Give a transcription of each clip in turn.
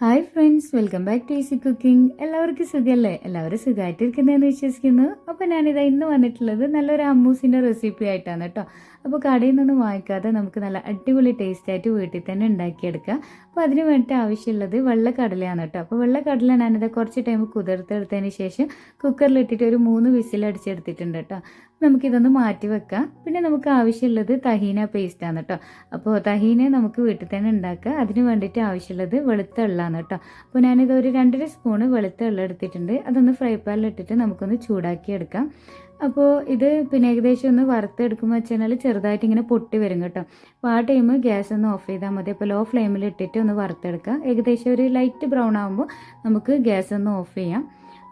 Hi friends welcome back to easy cooking. എല്ലാവർക്കും സുഖമല്ലേ എല്ലാവരും സുഖമായിട്ടിരിക്കുന്നതെന്ന് വിശ്വസിക്കുന്നു. അപ്പോൾ ഞാനിതാ ഇന്ന് വന്നിട്ടുള്ളത് നല്ലൊരു അമ്മൂസിന്റെ റെസിപ്പി ആയിട്ടാണ് കേട്ടോ. അപ്പോൾ കടയിൽ നിന്ന് വാങ്ങിക്കാതെ നമുക്ക് നല്ല അടിപൊളി ടേസ്റ്റ് ആയിട്ട് വീട്ടിൽ തന്നെ ഉണ്ടാക്കിയെടുക്കാം. അപ്പോൾ അതിന് വേണ്ടിയിട്ട് ആവശ്യമുള്ളത് വെള്ളക്കടലയാണ് കേട്ടോ. അപ്പോൾ വെള്ളക്കടല ഞാനിത് കുറച്ച് ടൈം കുതിർത്തെടുത്തതിന് ശേഷം കുക്കറിലിട്ടിട്ട് ഒരു മൂന്ന് വിസിൽ അടിച്ചെടുത്തിട്ടുണ്ട് കേട്ടോ. നമുക്കിതൊന്ന് മാറ്റി വെക്കാം. പിന്നെ നമുക്ക് ആവശ്യമുള്ളത് തഹീന പേസ്റ്റാണ് കേട്ടോ അപ്പോൾ തഹീന നമുക്ക് വീട്ടിൽ തന്നെ ഉണ്ടാക്കുക. അതിന് വേണ്ടിയിട്ട് ആവശ്യമുള്ളത് വെളുത്ത കേട്ടോ അപ്പോൾ ഞാനിത് ഒരു രണ്ടര സ്പൂണ് വെളുത്ത എടുത്തിട്ടുണ്ട്. അതൊന്ന് ഫ്രൈ പാനിൽ ഇട്ടിട്ട് നമുക്കൊന്ന് ചൂടാക്കി എടുക്കാം. അപ്പോൾ ഇത് പിന്നെ ഏകദേശം ഒന്ന് വറുത്തെടുക്കുമ്പോൾ വെച്ച് കഴിഞ്ഞാൽ ചെറുതായിട്ട് ഇങ്ങനെ പൊട്ടി വരും കേട്ടോ. അപ്പോൾ ആ ടൈം ഗ്യാസ് ഒന്ന് ഓഫ് ചെയ്താൽ മതി. അപ്പോൾ ലോ ഫ്ലെയിമിൽ ഇട്ടിട്ട് ഒന്ന് വറുത്തെടുക്കുക ഏകദേശം ഒരു ലൈറ്റ് ബ്രൗൺ ആകുമ്പോൾ നമുക്ക് ഗ്യാസ് ഒന്ന് ഓഫ് ചെയ്യാം.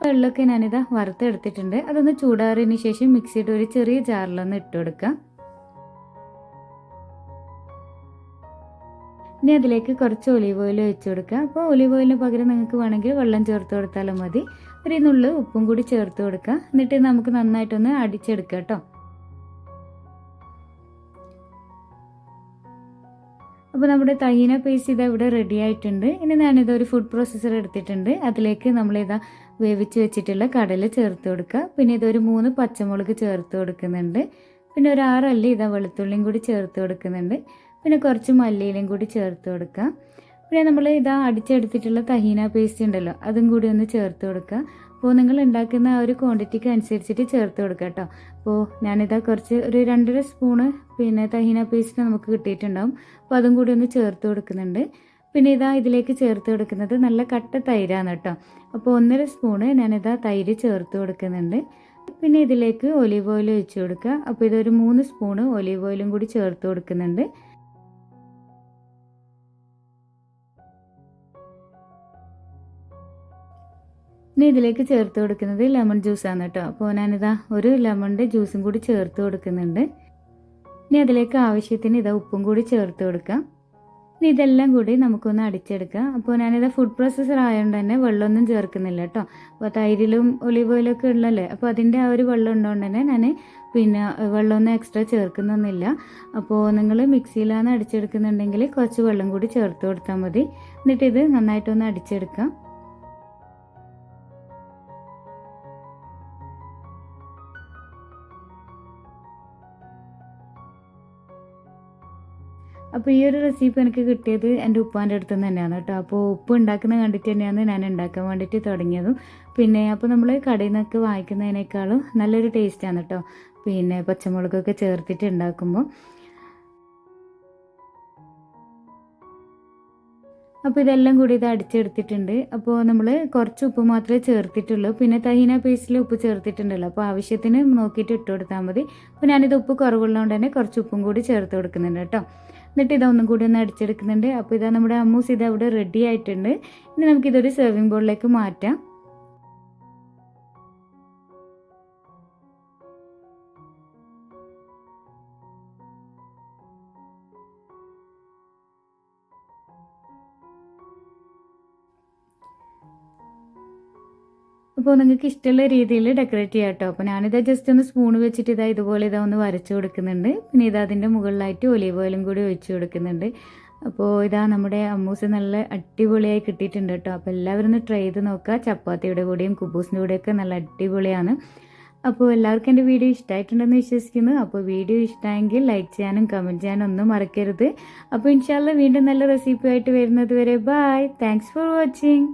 വെള്ളമൊക്കെ ഞാനിതാ വറുത്തെടുത്തിട്ടുണ്ട്. അതൊന്ന് ചൂടാറിയതിന് ശേഷം മിക്സിയുടെ ഒരു ചെറിയ ജാറിലൊന്ന് ഇട്ട് കൊടുക്കാം. ഇനി അതിലേക്ക് കുറച്ച് ഒലീവ് ഓയിൽ ഒഴിച്ചു കൊടുക്കുക അപ്പോൾ ഒലീവ് ഓയിലിന് പകരം നിങ്ങൾക്ക് വേണമെങ്കിൽ വെള്ളം ചേർത്ത് കൊടുത്താലും മതി. ഒരു നുള്ളു ഉപ്പും കൂടി ചേർത്ത് കൊടുക്കുക എന്നിട്ട് നമുക്ക് നന്നായിട്ടൊന്ന് അടിച്ചെടുക്കുക കേട്ടോ അപ്പോൾ നമ്മുടെ തൈന പേസ്റ്റ് ഇതാ ഇവിടെ റെഡി ആയിട്ടുണ്ട്. ഇനി ഞാനിത് ഒരു ഫുഡ് പ്രോസസ്സർ എടുത്തിട്ടുണ്ട്. അതിലേക്ക് നമ്മളിതാ വേവിച്ച് വെച്ചിട്ടുള്ള കടല ചേർത്ത് കൊടുക്കുക. പിന്നെ ഇതൊരു മൂന്ന് പച്ചമുളക് ചേർത്ത് കൊടുക്കുന്നുണ്ട്. പിന്നെ ഒരു ആറല്ലി ഇതാ വെളുത്തുള്ളിയും കൂടി ചേർത്ത് കൊടുക്കുന്നുണ്ട്. പിന്നെ കുറച്ച് മല്ലിയിലും കൂടി ചേർത്ത് കൊടുക്കുക. പിന്നെ നമ്മൾ ഇതാ അടിച്ചെടുത്തിട്ടുള്ള തഹീന പേസ്റ്റ് ഉണ്ടല്ലോ അതും കൂടി ഒന്ന് ചേർത്ത് കൊടുക്കുക. അപ്പോൾ നിങ്ങൾ ഉണ്ടാക്കുന്ന ആ ഒരു ക്വാണ്ടിറ്റിക്ക് അനുസരിച്ചിട്ട് ചേർത്ത് കൊടുക്കുക കേട്ടോ. അപ്പോൾ ഞാനിതാ കുറച്ച് ഒരു രണ്ടര സ്പൂണ് പിന്നെ തഹീന പേസ്റ്റ് നമുക്ക് കിട്ടിയിട്ടുണ്ടാവും. അപ്പോൾ അതും കൂടി ഒന്ന് ചേർത്ത് കൊടുക്കുന്നുണ്ട്. പിന്നെ ഇതാ ഇതിലേക്ക് ചേർത്ത് കൊടുക്കുന്നത് നല്ല കട്ട തൈരാണ് കേട്ടോ. അപ്പോൾ ഒന്നര സ്പൂണ് ഞാനിതാ തൈര് ചേർത്ത് കൊടുക്കുന്നുണ്ട്. പിന്നെ ഇതിലേക്ക് ഒലീവ് ഓയിൽ ഒഴിച്ചു കൊടുക്കുക. അപ്പോൾ ഇതൊരു മൂന്ന് സ്പൂണ് ഒലീവ് ഓയിലും കൂടി ചേർത്ത് കൊടുക്കുന്നുണ്ട്. ഇനി ഇതിലേക്ക് ചേർത്ത് കൊടുക്കുന്നത് ലെമൺ ജ്യൂസാണ് കേട്ടോ. അപ്പോൾ ഞാനിതാ ഒരു ലെമണിന്റെ ജ്യൂസും കൂടി ചേർത്ത് കൊടുക്കുന്നുണ്ട്. ഇനി അതിലേക്ക് ആവശ്യത്തിന് ഇതാ ഉപ്പും കൂടി ചേർത്ത് കൊടുക്കാം. ഇനി ഇതെല്ലാം കൂടി നമുക്കൊന്ന് അടിച്ചെടുക്കാം. അപ്പോൾ ഞാനിത് ഫുഡ് പ്രോസസ്സർ ആയതുകൊണ്ട് തന്നെ വെള്ളമൊന്നും ചേർക്കുന്നില്ല കേട്ടോ. അപ്പോൾ തൈരിലും ഒലിവ് ഓയിലൊക്കെ ഉള്ളല്ലേ? അപ്പോൾ അതിന്റെ ആ ഒരു വെള്ളം ഉണ്ടോണ്ട് തന്നെ ഞാൻ പിന്നെ വെള്ളമൊന്നും എക്സ്ട്രാ ചേർക്കുന്നൊന്നുമില്ല. അപ്പോൾ നിങ്ങൾ മിക്സിയിലാണ് അടിച്ചെടുക്കുന്നുണ്ടെങ്കിൽ കുറച്ച് വെള്ളം കൂടി ചേർത്ത് കൊടുത്താൽ മതി. എന്നിട്ട് ഇത് നന്നായിട്ടൊന്ന് അടിച്ചെടുക്കാം. അപ്പോൾ ഈ ഒരു റെസിപ്പി എനിക്ക് കിട്ടിയത് എന്റെ ഉപ്പാന്റെ അടുത്ത് നിന്ന് തന്നെയാണ് കേട്ടോ. അപ്പോൾ ഉപ്പ് ഉണ്ടാക്കുന്ന കണ്ടിട്ട് തന്നെയാണ് ഞാൻ ഉണ്ടാക്കാൻ വേണ്ടിയിട്ട് തുടങ്ങിയതും. പിന്നെ അപ്പോൾ നമ്മൾ കടയിൽ നിന്നൊക്കെ വാങ്ങിക്കുന്നതിനേക്കാളും നല്ലൊരു ടേസ്റ്റാണ് കേട്ടോ. പിന്നെ പച്ചമുളകൊക്കെ ചേർത്തിട്ട് ഉണ്ടാക്കുമ്പോൾ അപ്പോൾ ഇതെല്ലാം കൂടി ഇത് അടിച്ചെടുത്തിട്ടുണ്ട്. അപ്പോൾ നമ്മൾ കുറച്ച് ഉപ്പ് മാത്രമേ ചേർത്തിട്ടുള്ളൂ. പിന്നെ തഹീന പേസ്റ്റിൽ ഉപ്പ് ചേർത്തിട്ടുണ്ടല്ലോ. അപ്പോൾ ആവശ്യത്തിന് നോക്കിയിട്ട് ഇട്ട് കൊടുത്താൽ മതി. അപ്പോൾ ഞാനിത് ഉപ്പ് കുറവുള്ളതുകൊണ്ട് തന്നെ കുറച്ച് ഉപ്പും കൂടി ചേർത്ത് കൊടുക്കുന്നുണ്ട് കേട്ടോ. എന്നിട്ട് ഇതൊന്നും കൂടി ഒന്ന് അടിച്ചെടുക്കുന്നുണ്ട്. അപ്പോൾ ഇതാ നമ്മുടെ അമ്മൂസ് ഇത് അവിടെ റെഡി ആയിട്ടുണ്ട്. ഇനി നമുക്കിതൊരു സെർവിങ് ബോളിലേക്ക് മാറ്റാം. അപ്പോൾ നിങ്ങൾക്ക് ഇഷ്ടമുള്ള രീതിയിൽ ഡെക്കറേറ്റ് ചെയ്യാം കേട്ടോ അപ്പോൾ ഞാനിത് ജസ്റ്റ് ഒന്ന് സ്പൂൺ വെച്ചിട്ട് ഇതാ ഇതുപോലെ ഇതാ ഒന്ന് വരച്ച് കൊടുക്കുന്നുണ്ട്. പിന്നെ ഇതാ അതിന്റെ മുകളിലായിട്ട് ഒലീവ് ഓയിലും കൂടി ഒഴിച്ച് കൊടുക്കുന്നുണ്ട്. അപ്പോൾ ഇതാ നമ്മുടെ അമ്മൂസ് നല്ല അടിപൊളിയായി കിട്ടിയിട്ടുണ്ട് കേട്ടോ അപ്പോൾ എല്ലാവരും ഒന്ന് ട്രൈ ചെയ്ത് നോക്കുക. ചപ്പാത്തിയുടെ കൂടെയും കുബൂസിന്റെ കൂടെയൊക്കെ നല്ല അടിപൊളിയാണ്. അപ്പോൾ എല്ലാവർക്കും എന്റെ വീഡിയോ ഇഷ്ടമായിട്ടുണ്ടെന്ന് വിശ്വസിക്കുന്നു. അപ്പോൾ വീഡിയോ ഇഷ്ടമായെങ്കിൽ ലൈക്ക് ചെയ്യാനും കമന്റ് ചെയ്യാനും ഒന്നും മറക്കരുത്. അപ്പോൾ ഇൻഷാല്ല വീണ്ടും നല്ല റെസിപ്പിയായിട്ട് വരുന്നത് വരെ ബായ് താങ്ക്സ് ഫോർ വാച്ചിങ്